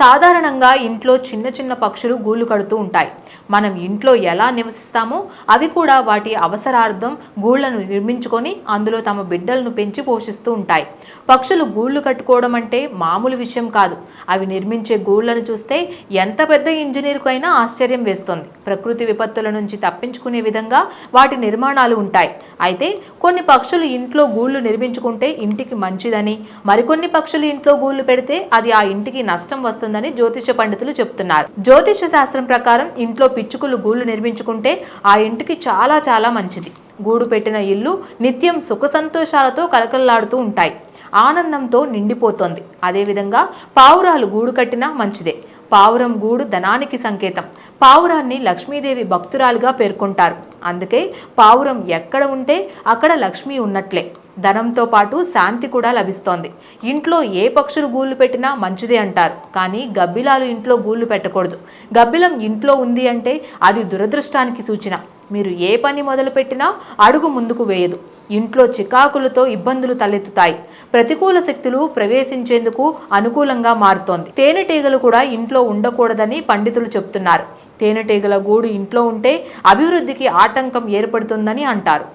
సాధారణంగా ఇంట్లో చిన్న చిన్న పక్షులు గూళ్ళు కడుతూ ఉంటాయి. మనం ఇంట్లో ఎలా నివసిస్తామో అవి కూడా వాటి అవసరార్థం గూళ్ళను నిర్మించుకొని అందులో తమ బిడ్డలను పెంచి పోషిస్తూ ఉంటాయి. పక్షులు గూళ్ళు కట్టుకోవడం అంటే మామూలు విషయం కాదు. అవి నిర్మించే గూళ్ళను చూస్తే ఎంత పెద్ద ఇంజనీర్కైనా ఆశ్చర్యం వేస్తుంది. ప్రకృతి విపత్తుల నుంచి తప్పించుకునే విధంగా వాటి నిర్మాణాలు ఉంటాయి. అయితే కొన్ని పక్షులు ఇంట్లో గూళ్ళు నిర్మించుకుంటే ఇంటికి మంచిదని మరికొన్ని పక్షులు ఇంట్లో గూళ్ళు పెడితే అది ఆ ఇంటికి నష్టం వస్తుంది. వస్తుందని జ్యోతిష పండితులు చెప్తున్నారు. జ్యోతిష శాస్త్రం ప్రకారం ఇంట్లో పిచ్చుకలు గూళ్ళు నిర్మించుకుంటే ఆ ఇంటికి చాలా చాలా మంచిది. గూడు పెట్టిన ఇల్లు నిత్యం సుఖ సంతోషాలతో కలకలలాడుతూ ఉంటాయి. ఆనందంతో నిండిపోతోంది. అదేవిధంగా పావురాలు గూడు కట్టినా మంచిదే. పావురం గూడు ధనానికి సంకేతం. పావురాన్ని లక్ష్మీదేవి భక్తురాలుగా పేర్కొంటారు. అందుకే పావురం ఎక్కడ ఉంటే అక్కడ లక్ష్మి ఉన్నట్లే. ధనంతో పాటు శాంతి కూడా లభిస్తోంది. ఇంట్లో ఏ పక్షులు గూళ్ళు పెట్టినా మంచిదే అంటారు. కానీ గబ్బిలాలు ఇంట్లో గూళ్ళు పెట్టకూడదు. గబ్బిలం ఇంట్లో ఉంది అంటే అది దురదృష్టానికి సూచన. మీరు ఏ పని మొదలు పెట్టినా అడుగు ముందుకు వేయదు. ఇంట్లో చికాకులతో ఇబ్బందులు తలెత్తుతాయి. ప్రతికూల శక్తులు ప్రవేశించేందుకు అనుకూలంగా మారుతోంది. తేనెటీగలు కూడా ఇంట్లో ఉండకూడదని పండితులు చెప్తున్నారు. తేనెటీగల గూడు ఇంట్లో ఉంటే అభివృద్ధికి ఆటంకం ఏర్పడుతుందని అంటారు.